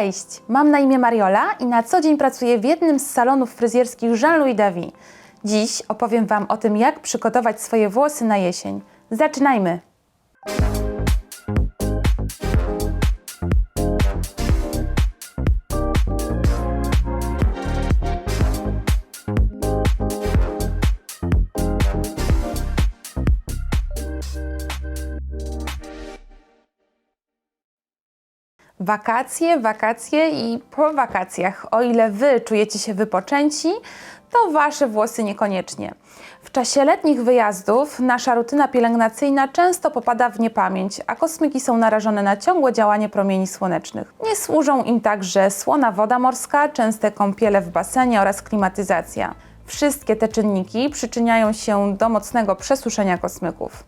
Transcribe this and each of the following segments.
Cześć, mam na imię Mariola i na co dzień pracuję w jednym z salonów fryzjerskich Jean-Louis Davy. Dziś opowiem Wam o tym, jak przygotować swoje włosy na jesień. Zaczynajmy! Wakacje, wakacje i po wakacjach. O ile Wy czujecie się wypoczęci, to Wasze włosy niekoniecznie. W czasie letnich wyjazdów nasza rutyna pielęgnacyjna często popada w niepamięć, a kosmyki są narażone na ciągłe działanie promieni słonecznych. Nie służą im także słona woda morska, częste kąpiele w basenie oraz klimatyzacja. Wszystkie te czynniki przyczyniają się do mocnego przesuszenia kosmyków.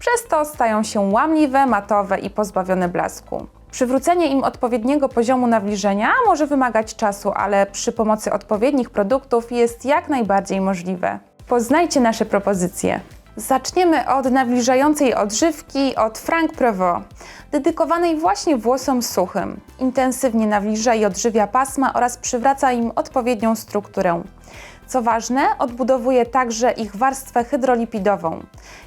Przez to stają się łamliwe, matowe i pozbawione blasku. Przywrócenie im odpowiedniego poziomu nawilżenia może wymagać czasu, ale przy pomocy odpowiednich produktów jest jak najbardziej możliwe. Poznajcie nasze propozycje. Zaczniemy od nawilżającej odżywki od Frank Provo, dedykowanej właśnie włosom suchym. Intensywnie nawilża i odżywia pasma oraz przywraca im odpowiednią strukturę. Co ważne, odbudowuje także ich warstwę hydrolipidową.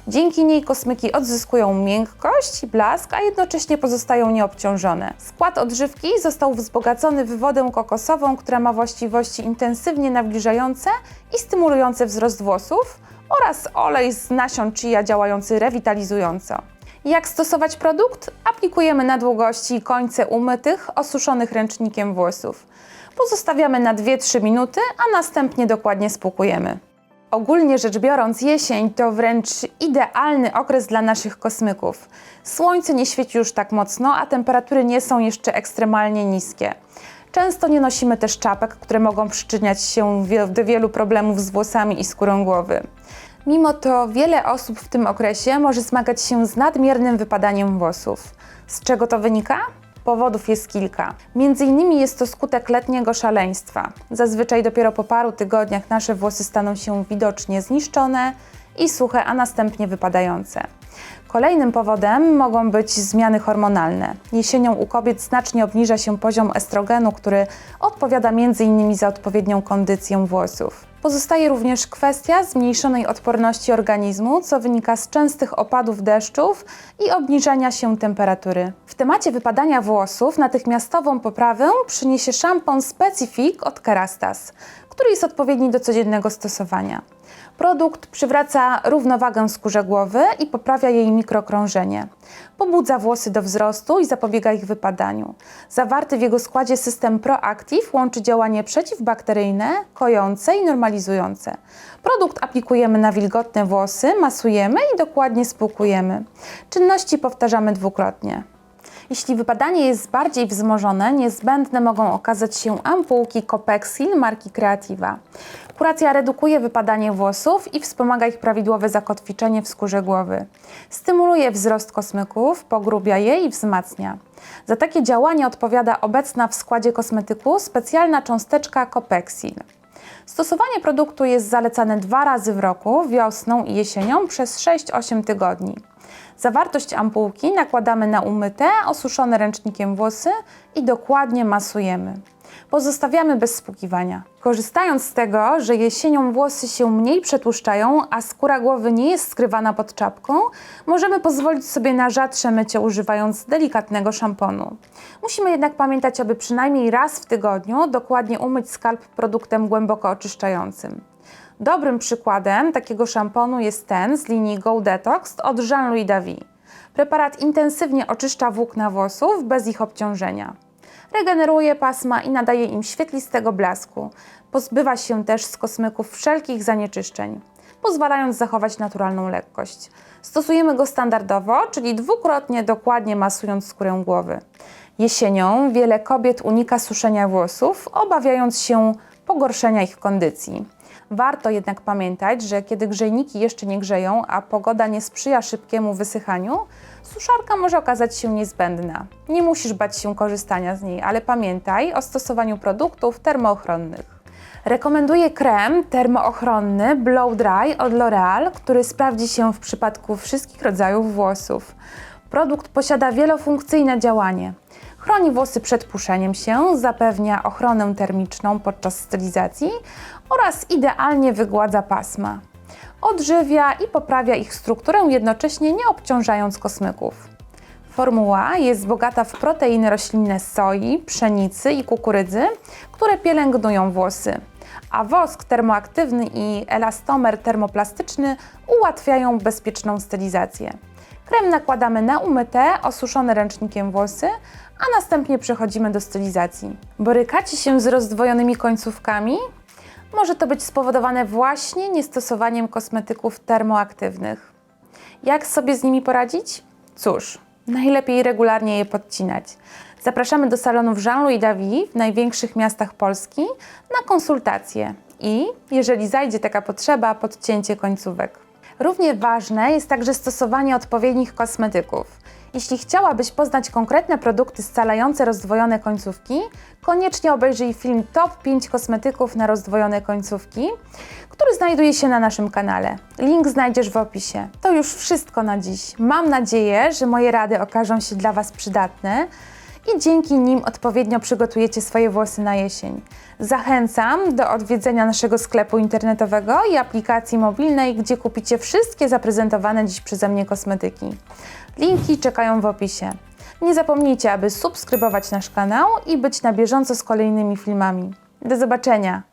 Dzięki niej kosmyki odzyskują miękkość i blask, a jednocześnie pozostają nieobciążone. Skład odżywki został wzbogacony w wodę kokosową, która ma właściwości intensywnie nawilżające i stymulujące wzrost włosów oraz olej z nasion chia działający rewitalizująco. Jak stosować produkt? Aplikujemy na długości i końce umytych, osuszonych ręcznikiem włosów. Pozostawiamy na 2-3 minuty, a następnie dokładnie spłukujemy. Ogólnie rzecz biorąc, jesień to wręcz idealny okres dla naszych kosmyków. Słońce nie świeci już tak mocno, a temperatury nie są jeszcze ekstremalnie niskie. Często nie nosimy też czapek, które mogą przyczyniać się do wielu problemów z włosami i skórą głowy. Mimo to wiele osób w tym okresie może zmagać się z nadmiernym wypadaniem włosów. Z czego to wynika? Powodów jest kilka. Między innymi jest to skutek letniego szaleństwa. Zazwyczaj dopiero po paru tygodniach nasze włosy staną się widocznie zniszczone i suche, a następnie wypadające. Kolejnym powodem mogą być zmiany hormonalne. Jesienią u kobiet znacznie obniża się poziom estrogenu, który odpowiada m.in. za odpowiednią kondycję włosów. Pozostaje również kwestia zmniejszonej odporności organizmu, co wynika z częstych opadów deszczów i obniżania się temperatury. W temacie wypadania włosów natychmiastową poprawę przyniesie szampon Specific od Kerastas, który jest odpowiedni do codziennego stosowania. Produkt przywraca równowagę skórze głowy i poprawia jej mikrokrążenie. Pobudza włosy do wzrostu i zapobiega ich wypadaniu. Zawarty w jego składzie system Proactive łączy działanie przeciwbakteryjne, kojące i normalizujące. Produkt aplikujemy na wilgotne włosy, masujemy i dokładnie spłukujemy. Czynności powtarzamy dwukrotnie. Jeśli wypadanie jest bardziej wzmożone, niezbędne mogą okazać się ampułki Copexil marki Creativa. Kuracja redukuje wypadanie włosów i wspomaga ich prawidłowe zakotwiczenie w skórze głowy. Stymuluje wzrost kosmyków, pogrubia je i wzmacnia. Za takie działanie odpowiada obecna w składzie kosmetyku specjalna cząsteczka Copexil. Stosowanie produktu jest zalecane dwa razy w roku, wiosną i jesienią przez 6-8 tygodni. Zawartość ampułki nakładamy na umyte, osuszone ręcznikiem włosy i dokładnie masujemy. Pozostawiamy bez spłukiwania. Korzystając z tego, że jesienią włosy się mniej przetłuszczają, a skóra głowy nie jest skrywana pod czapką, możemy pozwolić sobie na rzadsze mycie używając delikatnego szamponu. Musimy jednak pamiętać, aby przynajmniej raz w tygodniu dokładnie umyć skalp produktem głęboko oczyszczającym. Dobrym przykładem takiego szamponu jest ten z linii Go Detox od Jean-Louis Davy. Preparat intensywnie oczyszcza włókna włosów bez ich obciążenia. Regeneruje pasma i nadaje im świetlistego blasku. Pozbywa się też z kosmyków wszelkich zanieczyszczeń, pozwalając zachować naturalną lekkość. Stosujemy go standardowo, czyli dwukrotnie dokładnie masując skórę głowy. Jesienią wiele kobiet unika suszenia włosów, obawiając się pogorszenia ich kondycji. Warto jednak pamiętać, że kiedy grzejniki jeszcze nie grzeją, a pogoda nie sprzyja szybkiemu wysychaniu, suszarka może okazać się niezbędna. Nie musisz bać się korzystania z niej, ale pamiętaj o stosowaniu produktów termoochronnych. Rekomenduję krem termoochronny Blow Dry od L'Oreal, który sprawdzi się w przypadku wszystkich rodzajów włosów. Produkt posiada wielofunkcyjne działanie. Chroni włosy przed puszeniem się, zapewnia ochronę termiczną podczas stylizacji oraz idealnie wygładza pasma. Odżywia i poprawia ich strukturę, jednocześnie nie obciążając kosmyków. Formuła jest bogata w proteiny roślinne soi, pszenicy i kukurydzy, które pielęgnują włosy, a wosk termoaktywny i elastomer termoplastyczny ułatwiają bezpieczną stylizację. Krem nakładamy na umyte, osuszone ręcznikiem włosy, a następnie przechodzimy do stylizacji. Borykacie się z rozdwojonymi końcówkami? Może to być spowodowane właśnie niestosowaniem kosmetyków termoaktywnych. Jak sobie z nimi poradzić? Cóż, najlepiej regularnie je podcinać. Zapraszamy do salonów Jean-Louis David w największych miastach Polski na konsultacje i, jeżeli zajdzie taka potrzeba, podcięcie końcówek. Równie ważne jest także stosowanie odpowiednich kosmetyków. Jeśli chciałabyś poznać konkretne produkty scalające rozdwojone końcówki, koniecznie obejrzyj film Top 5 kosmetyków na rozdwojone końcówki, który znajduje się na naszym kanale. Link znajdziesz w opisie. To już wszystko na dziś. Mam nadzieję, że moje rady okażą się dla Was przydatne i dzięki nim odpowiednio przygotujecie swoje włosy na jesień. Zachęcam do odwiedzenia naszego sklepu internetowego i aplikacji mobilnej, gdzie kupicie wszystkie zaprezentowane dziś przeze mnie kosmetyki. Linki czekają w opisie. Nie zapomnijcie, aby subskrybować nasz kanał i być na bieżąco z kolejnymi filmami. Do zobaczenia!